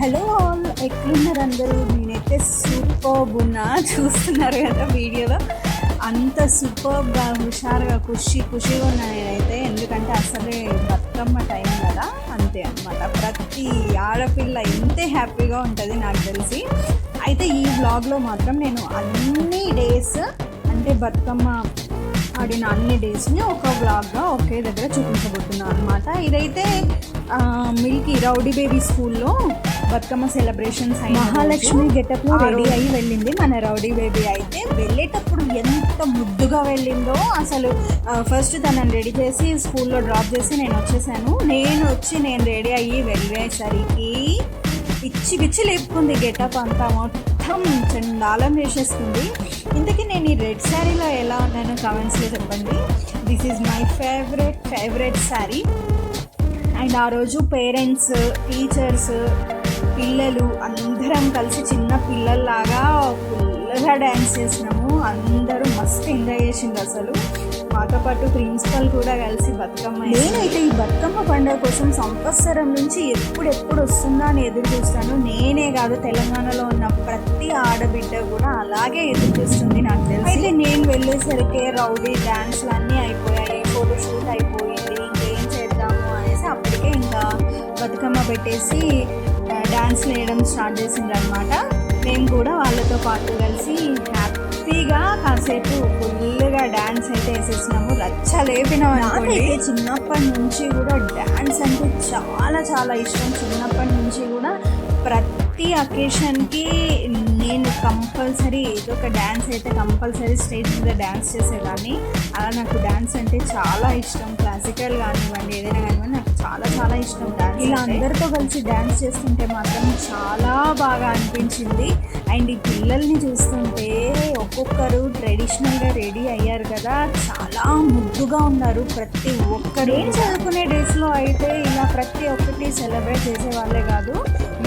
Hello all ఎక్కడున్నారు అందరూ నేనైతే సూపర్బ్ ఉన్నా. చూస్తున్నారు కదా వీడియోలో? అంత సూపర్గా హుషారుగా ఖుషి ఖుషిగా ఉన్నా నేనైతే. ఎందుకంటే అసలే బతుకమ్మ టైం కదా. అంతే అనమాట ప్రతి ఆడపిల్ల ఇంతే హ్యాపీగా ఉంటుంది నాకు తెలిసి. అయితే ఈ వ్లాగ్లో మాత్రం నేను అన్ని డేస్ అంటే బతుకమ్మ ఆడిన అన్ని డేస్ని ఒక వ్లాగ్గా ఒకే దగ్గర చూపించబోతున్నాను అనమాట ఇదైతే మిల్కీ రౌడీ బేబీ స్కూల్లో బతుకమ్మ సెలబ్రేషన్స్ మహాలక్ష్మి గెటప్లో రెడీ అయ్యి వెళ్ళింది మన రౌడీ బేబీ అయితే. వెళ్ళేటప్పుడు ఎంత ముద్దుగా వెళ్ళిందో అసలు ఫస్ట్ తనని రెడీ చేసి స్కూల్లో డ్రాప్ చేసి నేను వచ్చేసాను. నేను వచ్చి నేను రెడీ అయ్యి వెళ్ళేసరికి పిచ్చి పిచ్చి లేపుకుంది గెటప్ అంతా. మొత్తం చండాలం చేసేస్తుంది. ఇంతకీ నేను ఈ రెడ్ శారీలో ఎలా ఉన్నానో కమెంట్స్లో చెప్పండి. This is my favourite favourite sari and ఆ రోజు పేరెంట్స్ టీచర్స్ పిల్లలు అందరం కలిసి చిన్న పిల్లల్లాగా ఫుల్గా డ్యాన్స్ చేసినాము. అందరూ మస్తు ఎంజాయ్ చేసిండ్రు అసలు. మాతో పాటు ప్రిన్సిపల్ కూడా కలిసి బతుకమ్మ నేనైతే ఈ బతుకమ్మ పండుగ కోసం సంవత్సరం నుంచి ఎప్పుడెప్పుడు వస్తుందా అని ఎదురు చూస్తాను. నేనే కాదు తెలంగాణలో ఉన్న ప్రతి ఆడబిడ్డ కూడా అలాగే ఎదురు చూస్తుంది నాకు తెలిసి. అయితే నేను వెళ్ళేసరికి రౌడీ డ్యాన్స్లు అన్నీ అయిపోయాయి ఫోటో షూట్ అయిపోయింది ఇంకేం చేద్దాము అనేసి అప్పటికే ఇంకా బతుకమ్మ పెట్టేసి డ్యాన్స్ వేయడం స్టార్ట్ చేసిండ్రు అనమాట మేము కూడా వాళ్ళతో పాటు కలిసి హ్యాపీగా కాసేపు ఫుల్గా డ్యాన్స్ అయితే వేసేసినాము. రచ్చ లేపినాం నాకైతే చిన్నప్పటి నుంచి కూడా డ్యాన్స్ అంటే చాలా చాలా ఇష్టం. చిన్నప్పటి నుంచి కూడా ప్రతి అకేషన్కి నేను కంపల్సరీ ఏదో ఒక డ్యాన్స్ అయితే కంపల్సరీ స్టేజ్ మీద డ్యాన్స్ చేసేదాన్ని. అలా నాకు డ్యాన్స్ అంటే చాలా ఇష్టం. క్లాసికల్ కానివ్వండి ఏదైనా కానివ్వండి నాకు చాలా చాలా ఇష్టం డ్యాన్స్ ఇలా అందరితో కలిసి డ్యాన్స్ చేస్తుంటే మాత్రం చాలా బాగా అనిపించింది. అండ్ ఈ పిల్లల్ని చూస్తుంటే ఒక్కొక్కరు ట్రెడిషనల్గా రెడీ అయ్యారు కదా. చాలా ముద్దుగా ఉన్నారు ప్రతి ఒక్కరు. నేను చదువుకునే డేస్లో అయితే ఇలా ప్రతి ఒక్కటి సెలబ్రేట్ చేసే వాళ్ళే కాదు.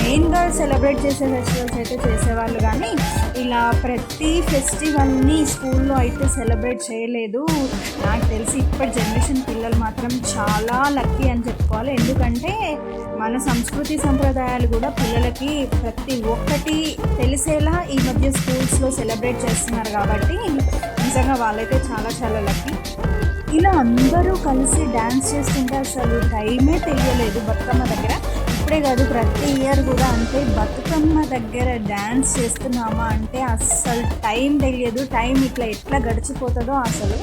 మెయిన్గా సెలబ్రేట్ చేసే ఫెస్టివల్స్ అయితే చేసేవాళ్ళు. కానీ ఇలా ప్రతి ఫెస్టివల్ని స్కూల్లో అయితే సెలబ్రేట్ చేయలేదు. నాకు తెలిసి ఇప్పటి జనరేషన్ పిల్లలు మాత్రం చాలా లక్కీ అని చెప్పుకోవాలి. ఎందుకంటే మన సంస్కృతి సంప్రదాయాలు కూడా పిల్లలకి ప్రతి ఒక్కటి తెలిసేలా ఈ మధ్య స్కూల్స్లో సెలబ్రేట్ చేస్తున్నారు కాబట్టి నిజంగా వాళ్ళైతే చాలా చాలా లక్కీ. ఇలా అందరూ కలిసి డ్యాన్స్ చేస్తుంటే అసలు టైమే తెలియలేదు బతుకమ్మ దగ్గర. ఇప్పుడే కాదు ప్రతి ఇయర్ కూడా అంటే బతుకమ్మ దగ్గర డ్యాన్స్ చేస్తున్నామా అంటే అస్సలు టైం తెలియదు. టైం ఇట్లా ఎట్లా గడిచిపోతుందో అసలు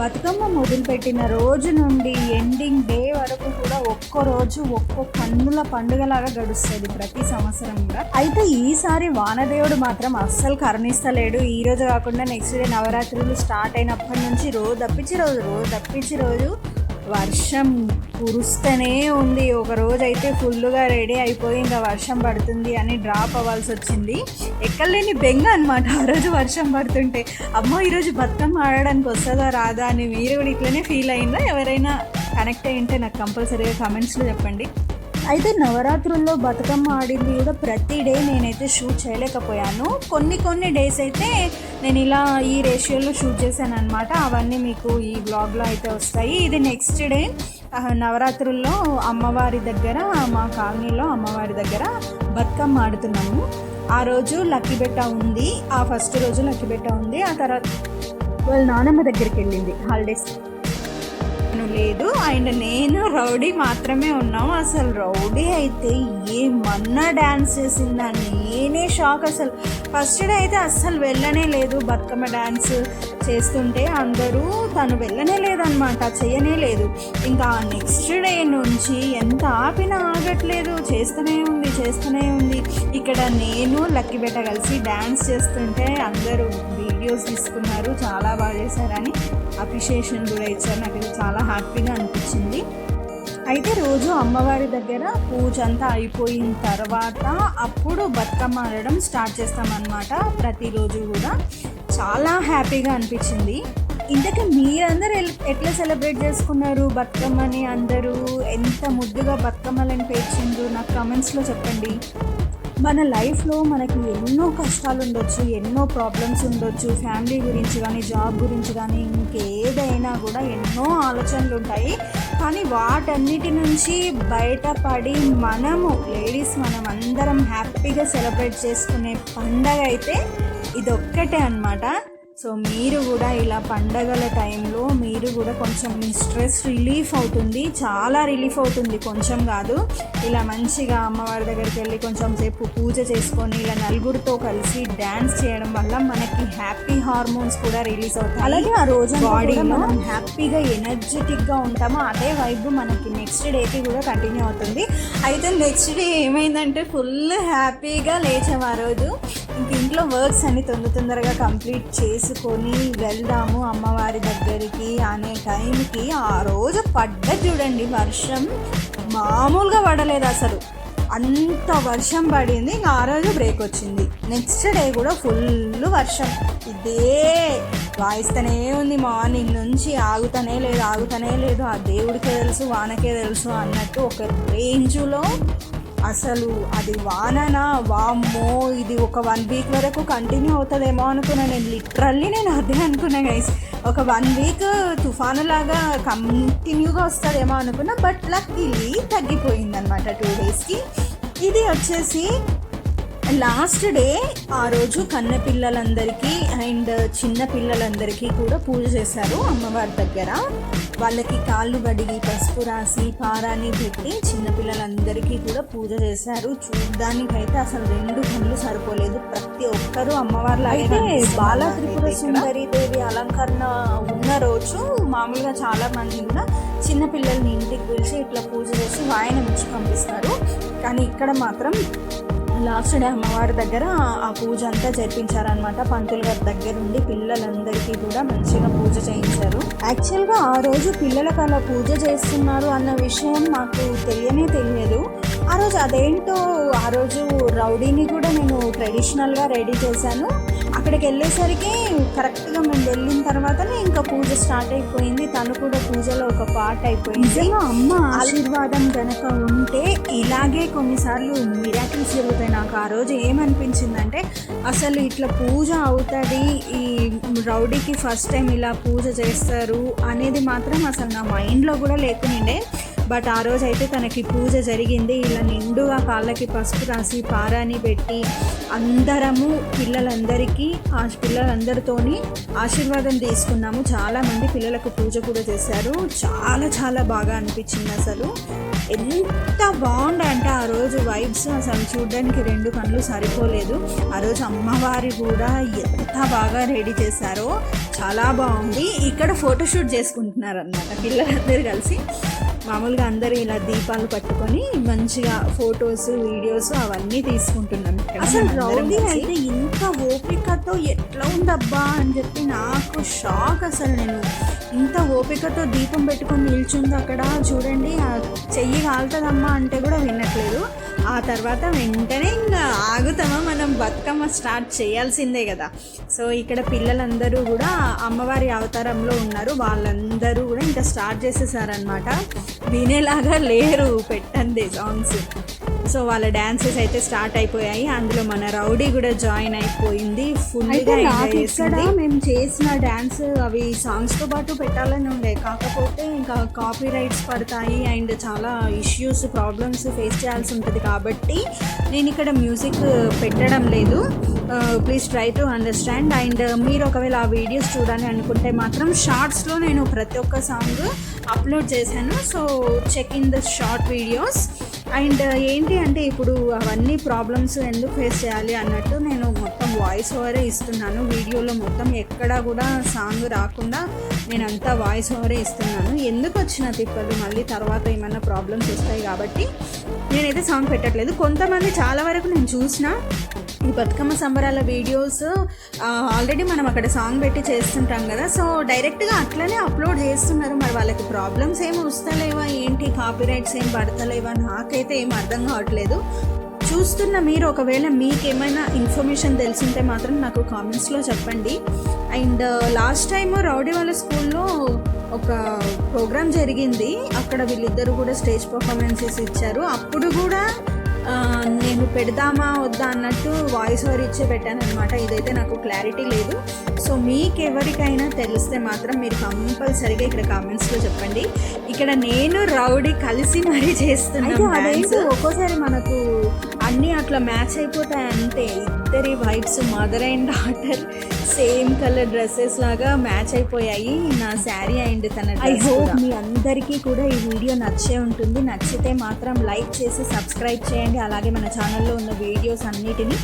బతుకమ్మ మొదలుపెట్టిన రోజు నుండి ఎండింగ్ డే వరకు కూడా ఒక్కో రోజు ఒక్కో పన్నుల పండుగలాగా గడుస్తుంది ప్రతి సంవత్సరం కూడా. అయితే ఈసారి వానదేవుడు మాత్రం అస్సలు కరుణిస్తలేడు. ఈ రోజు కాకుండా నెక్స్ట్ డే నవరాత్రులు స్టార్ట్ అయినప్పటి నుంచి రోజు తప్పించి రోజు రోజు తప్పించి రోజు వర్షం కురుస్తూనే ఉంది. ఒక రోజు అయితే ఫుల్గా రెడీ అయిపోయి ఇంకా వర్షం పడుతుంది అని డ్రాప్ అవ్వాల్సి వచ్చింది. ఎక్కడలేని బెంగ అనమాట ఆ రోజు వర్షం పడుతుంటే అమ్మో ఈరోజు బతుకమ్మ ఆడడానికి వస్తుందా రాదా అని మీరు కూడా ఇట్లనే ఫీల్ అయిందా? ఎవరైనా కనెక్ట్ అయ్యి ఉంటే నాకు కంపల్సరీగా కామెంట్స్లో చెప్పండి. అయితే నవరాత్రుల్లో బతుకమ్మ ఆడింది కూడా ప్రతి డే నేనైతే షూట్ చేయలేకపోయాను. కొన్ని కొన్ని డేస్ అయితే నేను ఇలా ఈ రేషియోలో షూట్ చేశాను అనమాట అవన్నీ మీకు ఈ బ్లాగ్లో అయితే వస్తాయి. ఇది నెక్స్ట్ డే. నవరాత్రుల్లో అమ్మవారి దగ్గర మా కాలనీలో అమ్మవారి దగ్గర బతుకమ్మ ఆడుతున్నాము. ఆ రోజు లక్కీ బెట్ట ఉంది. ఆ ఫస్ట్ రోజు లక్కీ బెట్ట ఉంది. ఆ తర్వాత వాళ్ళ నానమ్మ దగ్గరికి వెళ్ళింది హాలిడేస్ తను లేదు. అండ్ నేను రౌడీ మాత్రమే ఉన్నాం. అసలు రౌడీ అయితే ఏమన్నా డ్యాన్స్ చేసిందా? నేనే షాక్ అసలు. ఫస్ట్ డే అయితే అస్సలు వెళ్ళనే లేదు బతుకమ్మ డ్యాన్స్ చేస్తుంటే అందరూ తను వెళ్ళనే లేదనమాట చేయనే లేదు. ఇంకా నెక్స్ట్ డే నుంచి ఎంత ఆపినా ఆగట్లేదు చేస్తూనే ఉంది చేస్తూనే ఉంది. ఇక్కడ నేను లక్కీ బెట్ట కలిసి డ్యాన్స్ చేస్తుంటే అందరూ వీడియోస్ తీసుకున్నారు చాలా బాగా చేశారని అప్రిషియేషన్ కూడా ఇచ్చారు. నాకు చాలా హ్యాపీగా అనిపించింది. అయితే రోజు అమ్మవారి దగ్గర పూజ అంతా అయిపోయిన తర్వాత అప్పుడు బతుకమ్మ ఆడడం స్టార్ట్ చేస్తామన్నమాట ప్రతిరోజు కూడా. చాలా హ్యాపీగా అనిపించింది. ఇంతకీ మీరందరూ ఎట్లా సెలబ్రేట్ చేసుకున్నారు బతుకమ్మని అందరూ? ఎంత ముద్దుగా బతుకమ్మలని పేర్చిండ్రు? నాకు కమెంట్స్లో చెప్పండి. మన లైఫ్లో మనకి ఎన్నో కష్టాలు ఉండొచ్చు ఎన్నో ప్రాబ్లమ్స్ ఉండొచ్చు ఫ్యామిలీ గురించి కానీ జాబ్ గురించి కానీ ఇంకేదైనా కూడా ఎన్నో ఆలోచనలు ఉంటాయి కానీ వాటన్నిటి నుంచి బయటపడి మనము లేడీస్ మనం అందరం హ్యాపీగా సెలబ్రేట్ చేసుకునే పండగ అయితే ఇదొక్కటే అన్నమాట. సో మీరు కూడా ఇలా పండగల టైంలో మీరు కూడా కొంచెం మీ స్ట్రెస్ రిలీఫ్ అవుతుంది. చాలా రిలీఫ్ అవుతుంది. కొంచెం కాదు. ఇలా మంచిగా అమ్మవారి దగ్గరికి వెళ్ళి కొంచెం సేపు పూజ చేసుకొని ఇలా నలుగురితో కలిసి డ్యాన్స్ చేయడం వల్ల మనకి హ్యాపీ హార్మోన్స్ కూడా రిలీజ్ అవుతాయి. అలాగే ఆ రోజు బాడీలో మనం హ్యాపీగా ఎనర్జెటిక్గా ఉంటామో అదే వైబ్ మనకి నెక్స్ట్ డేకి కూడా కంటిన్యూ అవుతుంది. అయితే నెక్స్ట్ డే ఏమైందంటే ఫుల్ హ్యాపీగా లేచాము ఆ రోజు ఇంక ఇంట్లో వర్క్స్ అన్ని తొందర తొందరగా కంప్లీట్ చేసుకొని వెళ్దాము అమ్మవారి దగ్గరికి అనే టైంకి ఆ రోజు పడ్డ చూడండి వర్షం. మామూలుగా పడలేదు అసలు. అంత వర్షం పడింది ఇంకా ఆ రోజు బ్రేక్ వచ్చింది. నెక్స్ట్ డే కూడా ఫుల్ వర్షం. ఇదే వాయిస్తూనే ఉంది మార్నింగ్ నుంచి ఆగుతనే లేదు ఆగుతనే లేదు. ఆ దేవుడికే తెలుసు వానకే తెలుసు అన్నట్టు ఒక రేంజ్లో అసలు అది వాననా? వామ్మో ఇది ఒక వన్ వీక్ వరకు కంటిన్యూ అవుతుందేమో అనుకున్నా నేను. లిటరల్లీ నేను అదే అనుకున్నా గైస్ ఒక వన్ వీక్ తుఫాను లాగా కంటిన్యూగా వస్తుందేమో అనుకున్నా బట్ లక్కీలీ తగ్గిపోయింది అనమాట టూ డేస్కి ఇది వచ్చేసి లాస్ట్ డే ఆ రోజు కన్న పిల్లలందరికీ అండ్ చిన్న పిల్లలందరికీ కూడా పూజ చేశారు అమ్మవారి దగ్గర. వాళ్ళకి కాళ్ళు గడిగి పసుపు రాసి పారాని పెట్టి చిన్న పిల్లలందరికీ కూడా పూజ చేశారు. చూడ్డానికైతే అసలు రెండు కళ్ళు సరిపోలేదు. ప్రతి ఒక్కరూ అమ్మవారి అయితే బాల త్రిపుర సుందరి దేవి అలంకరణ ఉన్న రోజు మామూలుగా చాలా మంది కూడా చిన్న పిల్లల్ని ఇంటికి పిలిచి ఇట్లా పూజ చేసి వాయనం ఇచ్చి పంపిస్తారు. కానీ ఇక్కడ మాత్రం లాస్ట్ డే అమ్మవారి దగ్గర ఆ పూజ అంతా జరిపించారనమాట పంతులు గారి దగ్గర ఉండి పిల్లలందరికీ కూడా మంచిగా పూజ చేయించారు. యాక్చువల్గా ఆ రోజు పిల్లలకు అలా పూజ చేస్తున్నారు అన్న విషయం మాకు తెలియనే తెలియదు. ఆ రోజు అదేంటో ఆ రోజు రౌడీని కూడా నేను ట్రెడిషనల్గా రెడీ చేశాను. అక్కడికి వెళ్ళేసరికి కరెక్ట్గా మేము వెళ్ళిన తర్వాతనే ఇంకా పూజ స్టార్ట్ అయిపోయింది. తను కూడా పూజలో ఒక పార్ట్ అయిపోయింది. అమ్మ ఆశీర్వాదం గనక ఉంటే ఇలాగే కొన్నిసార్లు మిరాకిల్స్ జరుగుతాయి. నాకు ఆ రోజు ఏమనిపించిందంటే అసలు ఇట్లా పూజ అవుతుంది. ఈ రౌడీకి ఫస్ట్ టైం ఇలా పూజ చేస్తారు అనేది మాత్రం అసలు నా మైండ్లో కూడా లేకునిండే బట్ ఆ రోజు అయితే తనకి పూజ జరిగింది. ఇలా నిండుగా కాళ్ళకి పసుపు రాసి పారాని పెట్టి అందరము పిల్లలందరికీ ఆ పిల్లలందరితోని ఆశీర్వాదం తీసుకున్నాము. చాలామంది పిల్లలకు పూజ కూడా చేశారు. చాలా చాలా బాగా అనిపించింది అసలు. ఎంత బాగుండే అంటే ఆ రోజు వైబ్స్ అసలు చూడడానికి రెండు కళ్ళు సరిపోలేదు. ఆ రోజు అమ్మవారి కూడా ఎంత బాగా రెడీ చేశారో చాలా బాగుంది. ఇక్కడ ఫోటోషూట్ చేసుకుంటున్నారు అనమాట పిల్లలందరూ కలిసి. మామూలుగా అందరూ ఇలా దీపాలు పట్టుకొని మంచిగా ఫొటోస్ వీడియోస్ అవన్నీ తీసుకుంటున్నాం అసలు రౌడీ అయితే ఇంత ఓపికతో ఎట్లా ఉందబ్బా అని చెప్పి నాకు షాక్ అసలు నేను. ఇంత ఓపికతో దీపం పెట్టుకొని నిల్చుంది అక్కడ చూడండి చెయ్యి కాలుతుందమ్మా అంటే కూడా వినట్లేదు. ఆ తర్వాత వెంటనే ఇంకా ఆగుతామా మనం బతుకమ్మ స్టార్ట్ చేయాల్సిందే కదా. సో ఇక్కడ పిల్లలందరూ కూడా అమ్మవారి అవతారంలో ఉన్నారు. వాళ్ళందరూ కూడా ఇంకా స్టార్ట్ చేసేసారనమాట వినేలాగా లేరు పెట్టండి సాంగ్స్. సో వాళ్ళ డాన్సెస్ అయితే స్టార్ట్ అయిపోయాయి. అందులో మన రౌడీ కూడా జాయిన్ అయిపోయింది. ఫుల్గా మేము చేసిన డ్యాన్స్ అవి సాంగ్స్తో పాటు పెట్టాలని ఉండే. కాకపోతే ఇంకా కాపీ రైట్స్ పడతాయి అండ్ చాలా ఇష్యూస్ ప్రాబ్లమ్స్ ఫేస్ చేయాల్సి ఉంటుంది కాబట్టి నేను ఇక్కడ మ్యూజిక్ పెట్టడం లేదు. Please try to understand and మీరు ఒకవేళ ఆ వీడియోస్ చూడాలి అనుకుంటే మాత్రం షార్ట్స్లో నేను ప్రతి ఒక్క సాంగ్ అప్లోడ్ చేశాను. So check in the short videos and ఏంటి అంటే ఇప్పుడు అవన్నీ ప్రాబ్లమ్స్ ఎందుకు ఫేస్ చేయాలి అన్నట్టు నేను మొత్తం వాయిస్ ఓవరే ఇస్తున్నాను. వీడియోలో మొత్తం ఎక్కడా కూడా సాంగ్ రాకుండా నేను అంతా వాయిస్ ఓవరే ఇస్తున్నాను. ఎందుకు వచ్చిన తిప్పలు? మళ్ళీ తర్వాత ఏమైనా ప్రాబ్లమ్స్ వస్తాయి కాబట్టి నేనైతే సాంగ్ పెట్టట్లేదు. కొంతమంది చాలా వరకు నేను చూసిన ఈ బతుకమ్మ సంబరాల వీడియోస్ ఆల్రెడీ మనం అక్కడ సాంగ్ పెట్టి చేస్తుంటాం కదా. సో డైరెక్ట్గా అట్లనే అప్లోడ్ చేస్తున్నారు. మరి వాళ్ళకి ప్రాబ్లమ్స్ ఏమి వస్తలేవా? ఏంటి? కాపీరైట్స్ ఏం పడతలేవా? నాకైతే ఏం అర్థం కావట్లేదు. చూస్తున్న మీరు ఒకవేళ మీకు ఏమైనా ఇన్ఫర్మేషన్ తెలిసింటే మాత్రం నాకు కామెంట్స్లో చెప్పండి. And uh, last time rowdy వాళ్ళ స్కూల్లో ఒక ప్రోగ్రామ్ జరిగింది. అక్కడ వీళ్ళిద్దరూ కూడా స్టేజ్ పర్ఫార్మెన్సెస్ ఇచ్చారు. అప్పుడు కూడా నేను పెడదామా వద్దా అన్నట్టు వాయిస్ ఓవర్ ఇచ్చే పెట్టాను అనమాట ఇదైతే నాకు క్లారిటీ లేదు. సో మీకు ఎవరికైనా తెలిస్తే మాత్రం మీరు కంపల్సరీగా ఇక్కడ కామెంట్స్లో చెప్పండి. ఇక్కడ నేను రౌడీ కలిసి మరీ చేస్తున్నాను ఒక్కోసారి మనకు అన్నీ అట్లా మ్యాచ్ అయిపోతాయి అంతే ఇద్దరి vibes mother and daughter same colour dresses లాగా మ్యాచ్ అయిపోయాయి. నా శారీ అండ్ తన ఐ హోప్ మీ అందరికీ కూడా ఈ వీడియో నచ్చే ఉంటుంది. నచ్చితే మాత్రం లైక్ చేసి సబ్స్క్రైబ్ చేయండి. అలాగే మన ఛానల్లో ఉన్న వీడియోస్ అన్నిటిని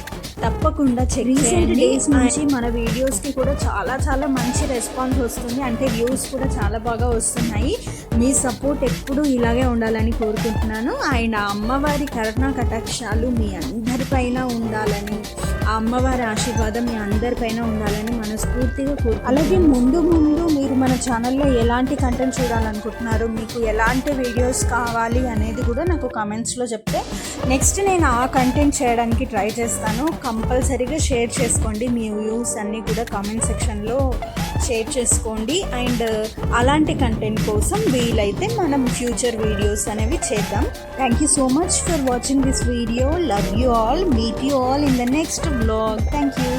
తప్పకుండా చెక్ చేయండి. డేస్ నుంచి మన వీడియోస్కి కూడా చాలా చాలా మంచి రెస్పాన్స్ వస్తుంది. అంటే వ్యూస్ కూడా చాలా బాగా వస్తున్నాయి. మీ సపోర్ట్ ఎప్పుడూ ఇలాగే ఉండాలని కోరుకుంటున్నాను. అండ్ ఆ అమ్మవారి కరుణ కటాక్షాలు మీ అందరిపైన ఉండాలని ఆ అమ్మవారి ఆశీర్వాదం మీ అందరిపైన ఉండాలని మనస్ఫూర్తిగా కోరు అలాగే ముందు ముందు మీరు మన ఛానల్లో ఎలాంటి కంటెంట్ చూడాలనుకుంటున్నారు మీకు ఎలాంటి వీడియోస్ కావాలి అనేది కూడా నాకు కామెంట్స్లో చెప్తే నెక్స్ట్ నేను ఆ కంటెంట్ చేయడానికి ట్రై చేస్తాను. కంపల్సరీగా షేర్ చేసుకోండి మీ వ్యూస్ అన్నీ కూడా కామెంట్ సెక్షన్లో షేర్ చేసుకోండి. అండ్ అలాంటి కంటెంట్ కోసం వీలైతే మనం ఫ్యూచర్ వీడియోస్ అనేవి చేద్దాం. Thank you so much for watching this video love you all meet you all in the next blog thank you